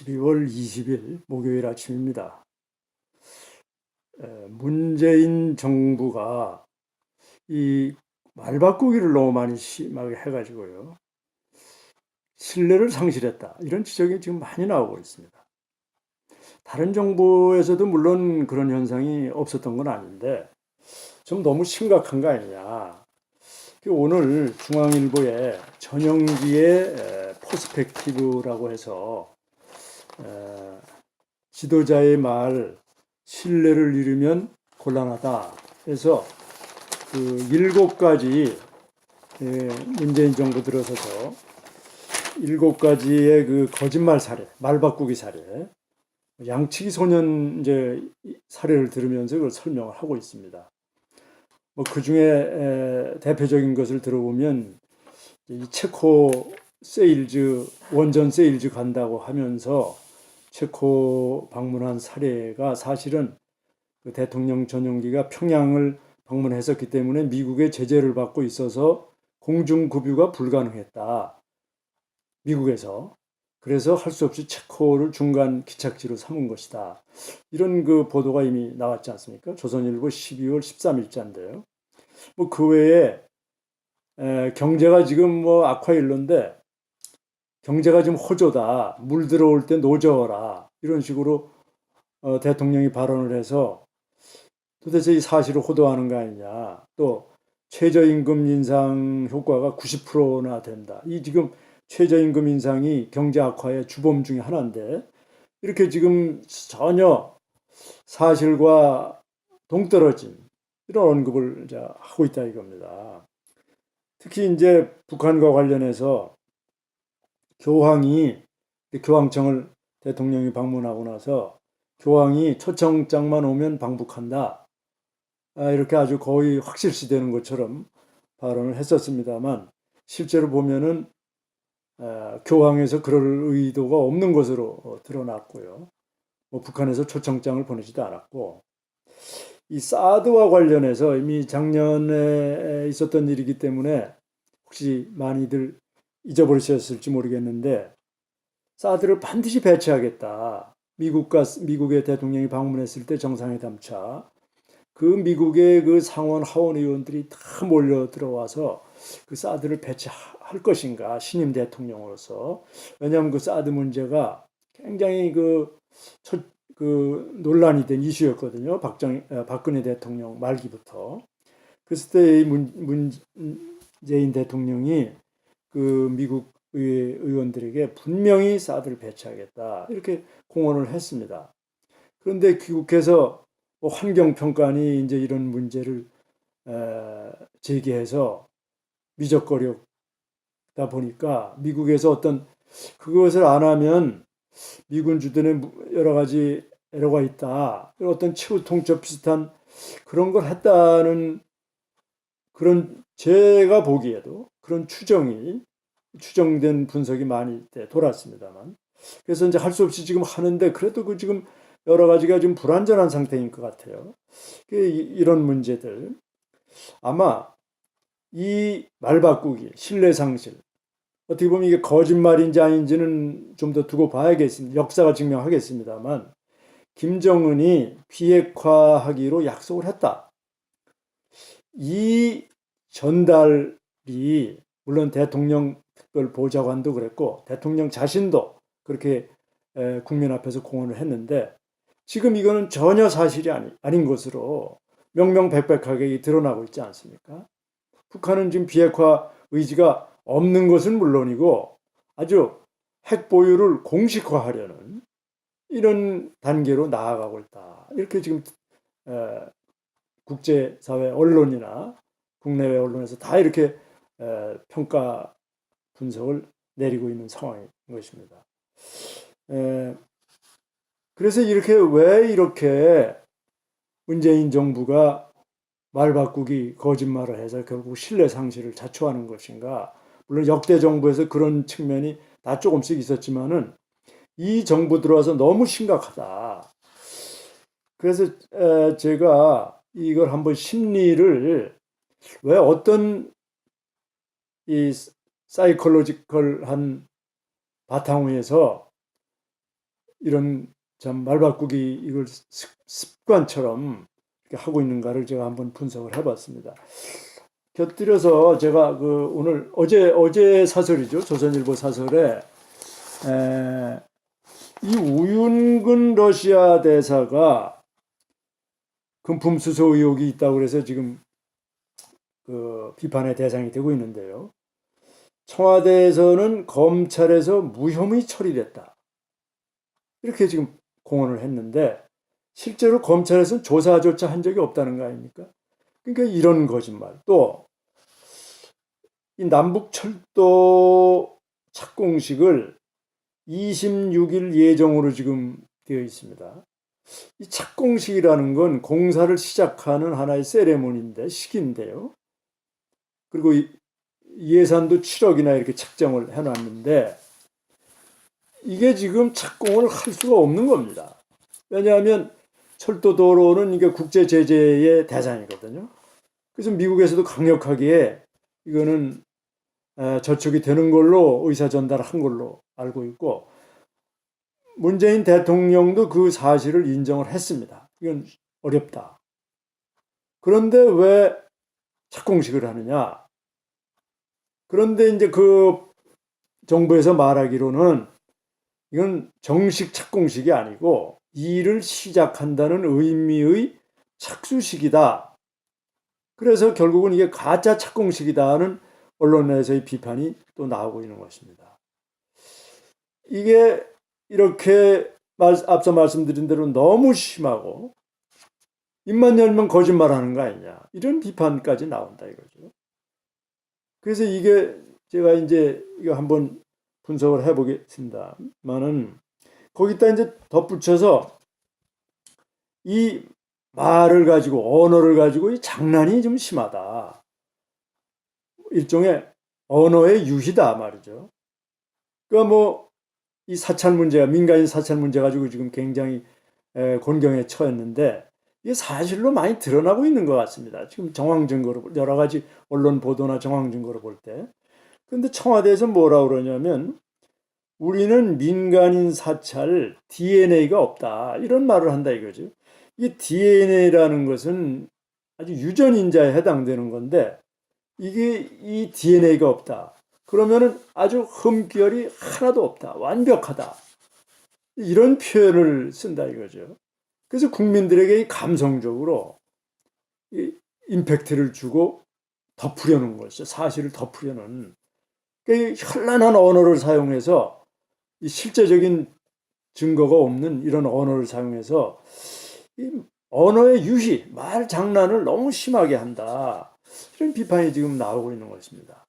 12월 20일 목요일 아침입니다. 에, 문재인 정부가 이 말바꾸기를 너무 많이 심하게 해가지고요. 신뢰를 상실했다. 이런 지적이 지금 많이 나오고 있습니다. 다른 정부에서도 물론 그런 현상이 없었던 건 아닌데 좀 너무 심각한 거 아니냐. 오늘 중앙일보에 전영기의 에, 포스펙티브라고 해서 에, 지도자의 말 신뢰를 잃으면 곤란하다. 해서 그 일곱 가지 에, 문재인 정부 들어서서 일곱 가지의 그 거짓말 사례, 말 바꾸기 사례, 양치기 소년 이제 사례를 들으면서 그걸 설명을 하고 있습니다. 뭐 그 중에 대표적인 것을 들어보면 이 체코 세일즈 원전 세일즈 간다고 하면서 체코 방문한 사례가 사실은 그 대통령 전용기가 평양을 방문했었기 때문에 미국의 제재를 받고 있어서 공중급유가 불가능했다. 미국에서. 그래서 할 수 없이 체코를 중간 기착지로 삼은 것이다. 이런 그 보도가 이미 나왔지 않습니까? 조선일보 12월 13일자인데요. 뭐 그 외에 에, 경제가 지금 뭐 악화일로인데 경제가 지금 호조다. 물 들어올 때 노저어라. 이런 식으로 어, 대통령이 발언을 해서 도대체 이 사실을 호도하는 거 아니냐. 또 최저임금 인상 효과가 90%나 된다. 이 지금 최저임금 인상이 경제 악화의 주범 중에 하나인데 이렇게 지금 전혀 사실과 동떨어진 이런 언급을 하고 있다 이겁니다. 특히 이제 북한과 관련해서 교황이 교황청을 대통령이 방문하고 나서 교황이 초청장만 오면 방북한다. 아, 이렇게 아주 거의 확실시 되는 것처럼 발언을 했었습니다만 실제로 보면은 아, 교황에서 그럴 의도가 없는 것으로 드러났고요. 뭐 북한에서 초청장을 보내지도 않았고 이 사드와 관련해서 이미 작년에 있었던 일이기 때문에 혹시 많이들 잊어버리셨을지 모르겠는데 사드를 반드시 배치하겠다. 미국과 미국의 대통령이 방문했을 때 정상회담차. 그 미국의 그 상원 하원 의원들이 다 몰려 들어와서 그 사드를 배치할 것인가 신임 대통령으로서. 왜냐하면 그 사드 문제가 굉장히 그, 첫, 그 논란이 된 이슈였거든요. 박정 박근혜 대통령 말기부터. 그랬을 때이 문재인 대통령이 그 미국 의회 의원들에게 분명히 사드를 배치하겠다 이렇게 공언을 했습니다. 그런데 귀국해서 뭐 환경평가니 이제 이런 문제를 제기해서 미적거렸다 보니까 미국에서 어떤 그것을 안 하면 미군 주둔에 여러 가지 애로가 있다. 어떤 최후 통첩 비슷한 그런 걸 했다는 그런 제가 보기에도 그런 추정이 추정된 분석이 많이 돌았습니다만 그래서 이제 할 수 없이 지금 하는데 그래도 그 지금 여러 가지가 좀 불완전한 상태인 것 같아요. 그 이런 문제들 아마 이 말 바꾸기, 신뢰 상실 어떻게 보면 이게 거짓말인지 아닌지는 좀 더 두고 봐야겠습니다. 역사가 증명하겠습니다만 김정은이 비핵화하기로 약속을 했다. 이 전달 이 물론 대통령 특별 보좌관도 그랬고 대통령 자신도 그렇게 국민 앞에서 공언을 했는데 지금 이거는 전혀 사실이 아니, 아닌 것으로 명명백백하게 드러나고 있지 않습니까? 북한은 지금 비핵화 의지가 없는 것은 물론이고 아주 핵 보유를 공식화하려는 이런 단계로 나아가고 있다. 이렇게 지금 국제사회 언론이나 국내외 언론에서 다 이렇게 평가 분석을 내리고 있는 상황인 것입니다. 그래서 이렇게 왜 이렇게 문재인 정부가 말 바꾸기 거짓말을 해서 결국 신뢰 상실을 자초하는 것인가? 물론 역대 정부에서 그런 측면이 다 조금씩 있었지만은 이 정부 들어와서 너무 심각하다. 그래서 제가 이걸 한번 심리를 왜 어떤 이 사이콜로지컬한 바탕 위에서 이런 참 말바꾸기 이걸 습- 습관처럼 하고 있는가를 제가 한번 분석을 해봤습니다. 곁들여서 제가 그 오늘 어제 어제 사설이죠 조선일보 사설에 에, 이 우윤근 러시아 대사가 금품 수수 의혹이 있다고 그래서 지금 그 비판의 대상이 되고 있는데요. 청와대에서는 검찰에서 무혐의 처리됐다. 이렇게 지금 공언을 했는데 실제로 검찰에서는 조사조차 한 적이 없다는 거 아닙니까? 그러니까 이런 거짓말. 또 이 남북철도 착공식을 26일 예정으로 지금 되어 있습니다. 이 착공식이라는 건 공사를 시작하는 하나의 세레모니인데 시기인데요. 그리고 이 예산도 7억이나 이렇게 책정을 해놨는데 이게 지금 착공을 할 수가 없는 겁니다. 왜냐하면 철도 도로는 이게 국제 제재의 대상이거든요. 그래서 미국에서도 강력하게 이거는 에, 저촉이 되는 걸로 의사 전달한 걸로 알고 있고 문재인 대통령도 그 사실을 인정을 했습니다. 이건 어렵다. 그런데 왜 착공식을 하느냐? 그런데 이제 그 정부에서 말하기로는 이건 정식 착공식이 아니고 일을 시작한다는 의미의 착수식이다. 그래서 결국은 이게 가짜 착공식이다는 언론에서의 비판이 또 나오고 있는 것입니다. 이게 이렇게 말, 앞서 말씀드린 대로 너무 심하고 입만 열면 거짓말하는 거 아니냐 이런 비판까지 나온다 이거죠. 그래서 이게 제가 이제 이거 한번 분석을 해보겠습니다만은 거기다 이제 덧붙여서 이 말을 가지고 언어를 가지고 이 장난이 좀 심하다. 일종의 언어의 유희다 말이죠. 그러니까 뭐 이 사찰 문제가 민간인 사찰 문제 가지고 지금 굉장히 에, 곤경에 처했는데 이게 사실로 많이 드러나고 있는 것 같습니다. 지금 정황 증거로 여러 가지 언론 보도나 정황 증거로 볼 때. 근데 청와대에서 뭐라 그러냐면 우리는 민간인 사찰 DNA가 없다 이런 말을 한다 이거죠. 이 DNA라는 것은 아주 유전인자에 해당되는 건데 이게 이 DNA가 없다. 그러면은 아주 흠결이 하나도 없다. 완벽하다. 이런 표현을 쓴다 이거죠. 그래서 국민들에게 감성적으로 임팩트를 주고 덮으려는 것이죠. 사실을 덮으려는. 그러니까 현란한 언어를 사용해서 실제적인 증거가 없는 이런 언어를 사용해서 언어의 유희, 말 장난을 너무 심하게 한다. 이런 비판이 지금 나오고 있는 것입니다.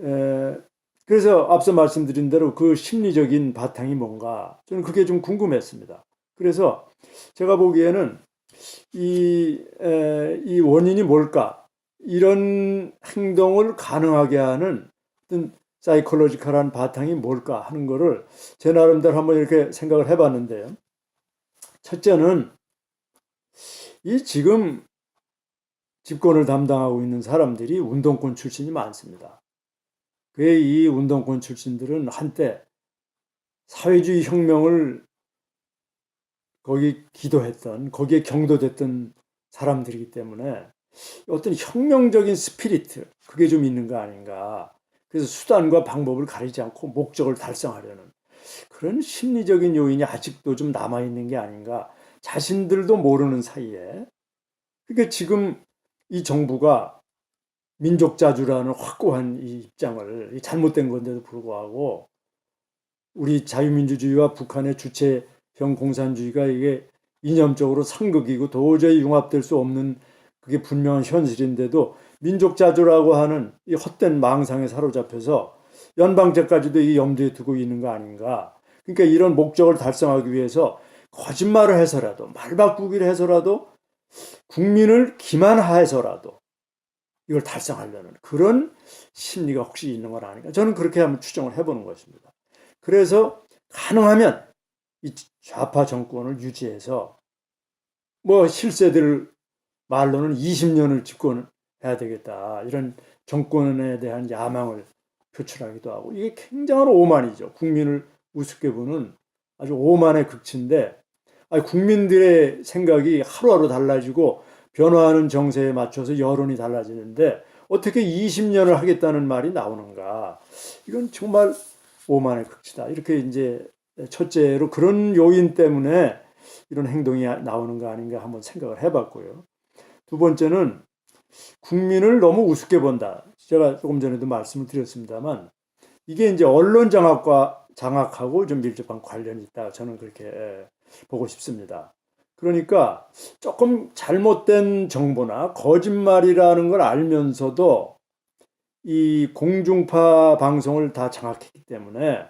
에, 그래서 앞서 말씀드린 대로 그 심리적인 바탕이 뭔가 저는 그게 좀 궁금했습니다. 그래서 제가 보기에는 이, 에, 이 원인이 뭘까? 이런 행동을 가능하게 하는 어떤 사이콜로지컬한 바탕이 뭘까 하는 거를 제 나름대로 한번 이렇게 생각을 해봤는데요. 첫째는 이 지금 집권을 담당하고 있는 사람들이 운동권 출신이 많습니다. 그의 이 운동권 출신들은 한때 사회주의 혁명을 거기 기도했던 거기에 경도됐던 사람들이기 때문에 어떤 혁명적인 스피리트 그게 좀 있는 거 아닌가. 그래서 수단과 방법을 가리지 않고 목적을 달성하려는 그런 심리적인 요인이 아직도 좀 남아 있는 게 아닌가. 자신들도 모르는 사이에 그러니까 지금 이 정부가 민족자주라는 확고한 이 입장을 잘못된 건데도 불구하고 우리 자유민주주의와 북한의 주체 형 공산주의가 이게 이념적으로 상극이고 도저히 융합될 수 없는 그게 분명한 현실인데도 민족 자주라고 하는 이 헛된 망상에 사로잡혀서 연방제까지도 이 염두에 두고 있는 거 아닌가. 그러니까 이런 목적을 달성하기 위해서 거짓말을 해서라도 말 바꾸기를 해서라도 국민을 기만해서라도 이걸 달성하려는 그런 심리가 혹시 있는 건 아닌가. 저는 그렇게 한번 추정을 해보는 것입니다. 그래서 가능하면 이 좌파 정권을 유지해서 뭐 실세들 말로는 20년을 집권해야 되겠다. 이런 정권에 대한 야망을 표출하기도 하고 이게 굉장한 오만이죠. 국민을 우습게 보는 아주 오만의 극치인데 국민들의 생각이 하루하루 달라지고 변화하는 정세에 맞춰서 여론이 달라지는데 어떻게 20년을 하겠다는 말이 나오는가? 이건 정말 오만의 극치다. 이렇게 이제 첫째로 그런 요인 때문에 이런 행동이 나오는 거 아닌가 한번 생각을 해봤고요. 두 번째는 국민을 너무 우습게 본다. 제가 조금 전에도 말씀을 드렸습니다만 이게 이제 언론 장악과 장악하고 좀 밀접한 관련이 있다. 저는 그렇게 예, 보고 싶습니다. 그러니까 조금 잘못된 정보나 거짓말이라는 걸 알면서도 이 공중파 방송을 다 장악했기 때문에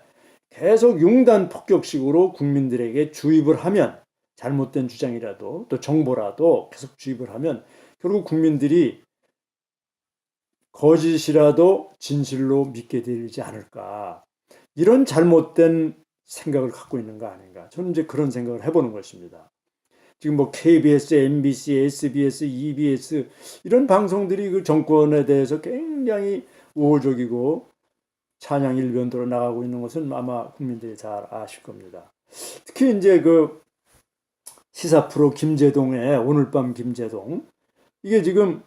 계속 융단 폭격식으로 국민들에게 주입을 하면 잘못된 주장이라도 또 정보라도 계속 주입을 하면 결국 국민들이 거짓이라도 진실로 믿게 되지 않을까. 이런 잘못된 생각을 갖고 있는 거 아닌가. 저는 이제 그런 생각을 해보는 것입니다. 지금 뭐 KBS, MBC, SBS, EBS 이런 방송들이 그 정권에 대해서 굉장히 우호적이고 찬양 일변도로 나가고 있는 것은 아마 국민들이 잘 아실 겁니다. 특히 이제 그 시사 프로 김재동의 오늘 밤 김재동 이게 지금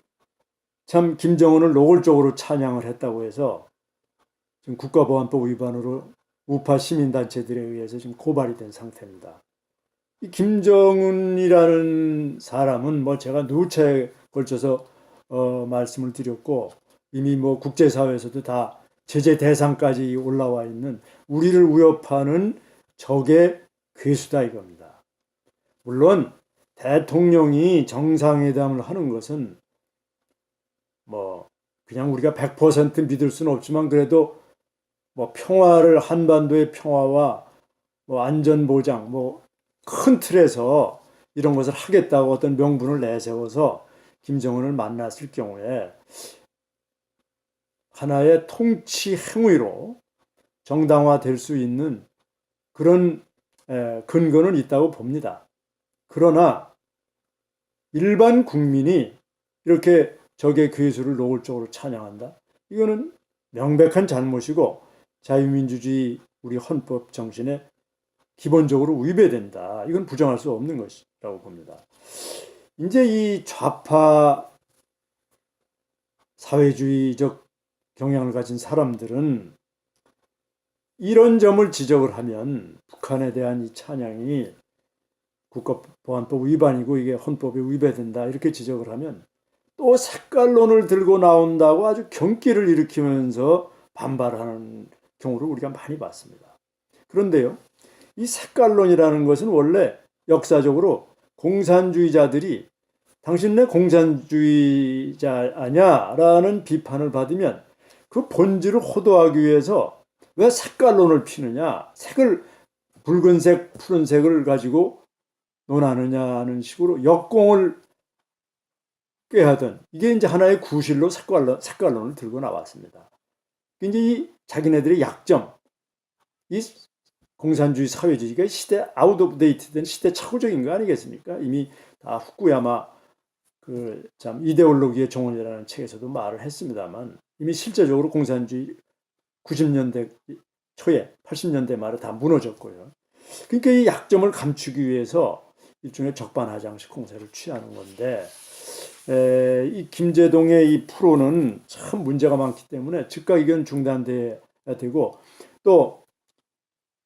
참 김정은을 노골적으로 찬양을 했다고 해서 지금 국가보안법 위반으로 우파 시민단체들에 의해서 지금 고발이 된 상태입니다. 이 김정은이라는 사람은 뭐 제가 누차에 걸쳐서 어, 말씀을 드렸고 이미 뭐 국제사회에서도 다 제재 대상까지 올라와 있는 우리를 위협하는 적의 괴수다 이겁니다. 물론 대통령이 정상회담을 하는 것은 뭐 그냥 우리가 100% 믿을 수는 없지만 그래도 뭐 평화를 한반도의 평화와 뭐 안전 보장 뭐 큰 틀에서 이런 것을 하겠다고 어떤 명분을 내세워서 김정은을 만났을 경우에 하나의 통치 행위로 정당화될 수 있는 그런 근거는 있다고 봅니다. 그러나 일반 국민이 이렇게 적의 괴수를 노골적으로 찬양한다? 이거는 명백한 잘못이고 자유민주주의 우리 헌법 정신에 기본적으로 위배된다. 이건 부정할 수 없는 것이라고 봅니다. 이제 이 좌파 사회주의적 경향을 가진 사람들은 이런 점을 지적을 하면 북한에 대한 이 찬양이 국가보안법 위반이고 이게 헌법에 위배된다 이렇게 지적을 하면 또 색깔론을 들고 나온다고 아주 경기를 일으키면서 반발하는 경우를 우리가 많이 봤습니다. 그런데요, 이 색깔론이라는 것은 원래 역사적으로 공산주의자들이 당신네 공산주의자 아냐라는 비판을 받으면 그 본질을 호도하기 위해서 왜 색깔론을 피느냐, 색을 붉은색, 푸른색을 가지고 논하느냐는 식으로 역공을 꾀하던 이게 이제 하나의 구실로 색깔론, 색깔론을 들고 나왔습니다. 이제 이 자기네들의 약점, 이 공산주의 사회주의가 시대 아웃 오브 데이트된 시대 착오적인 거 아니겠습니까? 이미 다 후쿠야마 그 참 이데올로기의 정원이라는 책에서도 말을 했습니다만 이미 실제적으로 공산주의 90년대 초에 80년대 말에 다 무너졌고요. 그러니까 이 약점을 감추기 위해서 일종의 적반하장식 공세를 취하는 건데 에, 이 김재동의 이 프로는 참 문제가 많기 때문에 즉각 이견 중단돼야 되고 또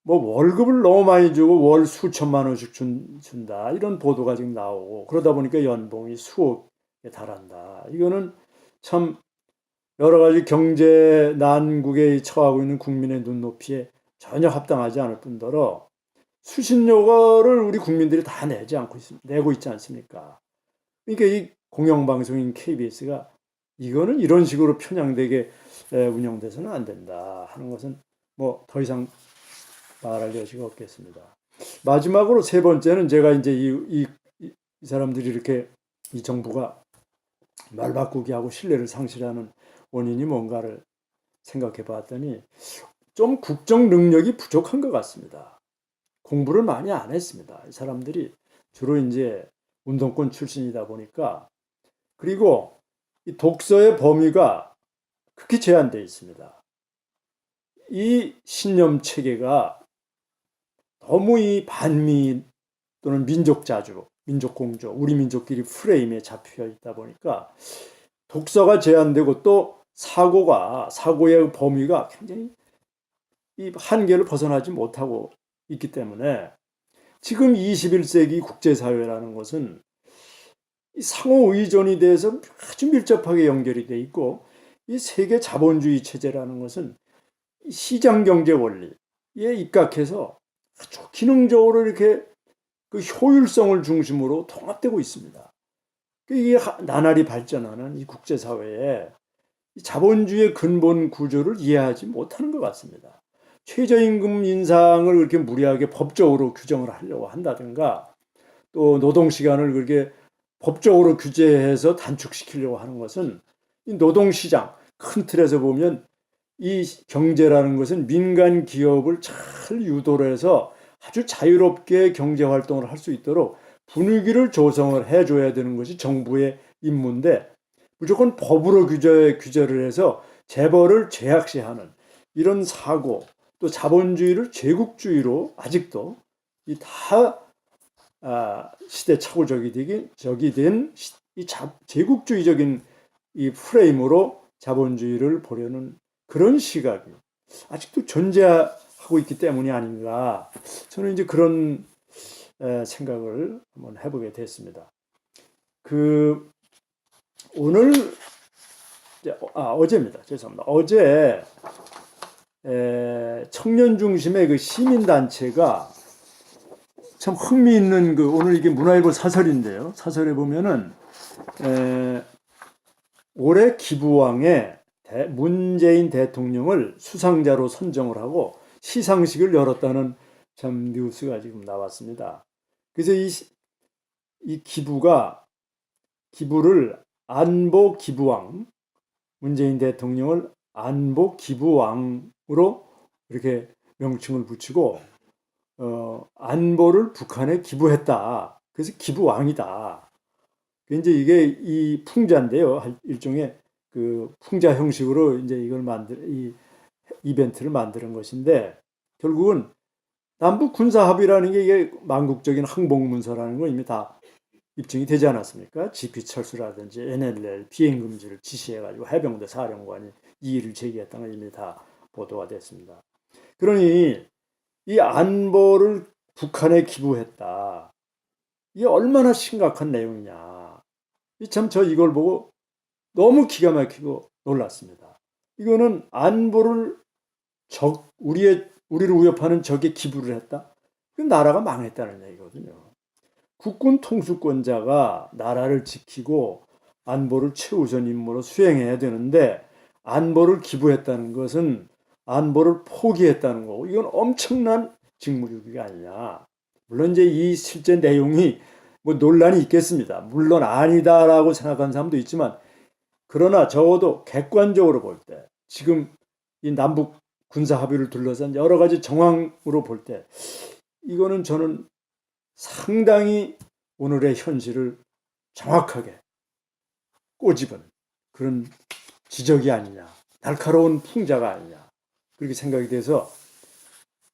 뭐 월급을 너무 많이 주고 월 수천만 원씩 준, 준다 이런 보도가 지금 나오고 그러다 보니까 연봉이 수억에 달한다 이거는 참 여러 가지 경제 난국에 처하고 있는 국민의 눈높이에 전혀 합당하지 않을 뿐더러 수신료를 우리 국민들이 다 내지 않고 있습니다. 내고 있지 않습니까? 그러니까 이 공영방송인 KBS가 이거는 이런 식으로 편향되게 운영돼서는 안 된다 하는 것은 뭐 더 이상 말할 여지가 없겠습니다. 마지막으로 세 번째는 제가 이제 이, 이, 이 사람들이 이렇게 이 정부가 말 바꾸기 하고 신뢰를 상실하는 원인이 뭔가를 생각해 봤더니 좀 국정 능력이 부족한 것 같습니다. 공부를 많이 안 했습니다. 이 사람들이 주로 이제 운동권 출신이다 보니까 그리고 이 독서의 범위가 극히 제한되어 있습니다. 이 신념 체계가 너무 이 반미 또는 민족 자주, 민족 공조, 우리 민족끼리 프레임에 잡혀 있다 보니까 독서가 제한되고 또 사고가 사고의 범위가 굉장히 이 한계를 벗어나지 못하고 있기 때문에 지금 21세기 국제사회라는 것은 이 상호 의존이 돼서 아주 밀접하게 연결이 돼 있고 이 세계 자본주의 체제라는 것은 시장 경제 원리에 입각해서 아주 기능적으로 이렇게 그 효율성을 중심으로 통합되고 있습니다. 이게 나날이 발전하는 이 국제사회에 자본주의의 근본 구조를 이해하지 못하는 것 같습니다. 최저임금 인상을 그렇게 무리하게 법적으로 규정을 하려고 한다든가 또 노동시간을 그렇게 법적으로 규제해서 단축시키려고 하는 것은 이 노동시장 큰 틀에서 보면 이 경제라는 것은 민간 기업을 잘 유도를 해서 아주 자유롭게 경제 활동을 할 수 있도록 분위기를 조성을 해줘야 되는 것이 정부의 임무인데 무조건 법으로 규제, 규제를 해서 재벌을 제약시하는 이런 사고 또 자본주의를 제국주의로 아직도 이다 아, 시대착오적이 되긴 적이 된 이 제국주의적인 이 프레임으로 자본주의를 보려는 그런 시각이 아직도 존재 하고 있기 때문이 아닌가 저는 이제 그런 생각을 한번 해보게 됐습니다. 그 오늘 아 어제입니다. 죄송합니다. 어제 청년 중심의 그 시민 단체가 참 흥미있는 그 오늘 이게 문화일보 사설인데요. 사설에 보면은 에, 올해 기부왕에 대, 문재인 대통령을 수상자로 선정을 하고 시상식을 열었다는 참 뉴스가 지금 나왔습니다. 그래서 이, 이 기부가 기부를 안보 기부왕 문재인 대통령을 안보 기부왕으로 이렇게 명칭을 붙이고 어, 안보를 북한에 기부했다. 그래서 기부왕이다. 이제 이게 이 풍자인데요. 일종의 그 풍자 형식으로 이제 이걸 만들 이 이벤트를 만드는 것인데 결국은 남북 군사 합의라는 게 이게 만국적인 항복 문서라는 건 이미 다 입증이 되지 않았습니까? GP 철수라든지 NLL 비행 금지를 지시해 가지고 해병대 사령관이 이의를 제기했다는 건 이미 다 보도가 됐습니다. 그러니 이 안보를 북한에 기부했다. 이게 얼마나 심각한 내용이냐. 참 저 이걸 보고 너무 기가 막히고 놀랐습니다. 이거는 안보를 적 우리의 우리를 위협하는 적에 기부를 했다. 그 나라가 망했다는 얘기거든요. 국군 통수권자가 나라를 지키고 안보를 최우선 임무로 수행해야 되는데 안보를 기부했다는 것은 안보를 포기했다는 거고 이건 엄청난 직무유기가 아니냐. 물론 이제 이 실제 내용이 뭐 논란이 있겠습니다. 물론 아니다라고 생각하는 사람도 있지만 그러나 적어도 객관적으로 볼 때 지금 이 남북 군사 합의를 둘러싼 여러 가지 정황으로 볼 때 이거는 저는 상당히 오늘의 현실을 정확하게 꼬집은 그런 지적이 아니냐. 날카로운 풍자가 아니냐. 그렇게 생각이 돼서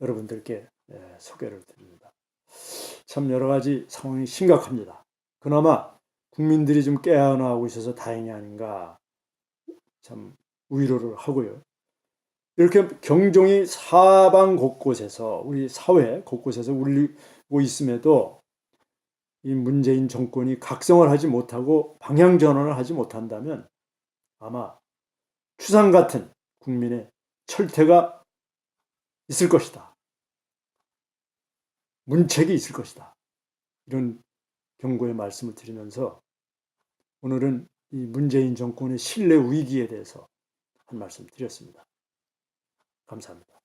여러분들께 예, 소개를 드립니다. 참 여러 가지 상황이 심각합니다. 그나마 국민들이 좀 깨어나고 있어서 다행이 아닌가 참 위로를 하고요. 이렇게 경종이 사방 곳곳에서 우리 사회 곳곳에서 울리고 있음에도 이 문재인 정권이 각성을 하지 못하고 방향 전환을 하지 못한다면 아마 추상 같은 국민의 철퇴가 있을 것이다. 문책이 있을 것이다. 이런 경고의 말씀을 드리면서 오늘은 이 문재인 정권의 신뢰 위기에 대해서 한 말씀 드렸습니다. 감사합니다.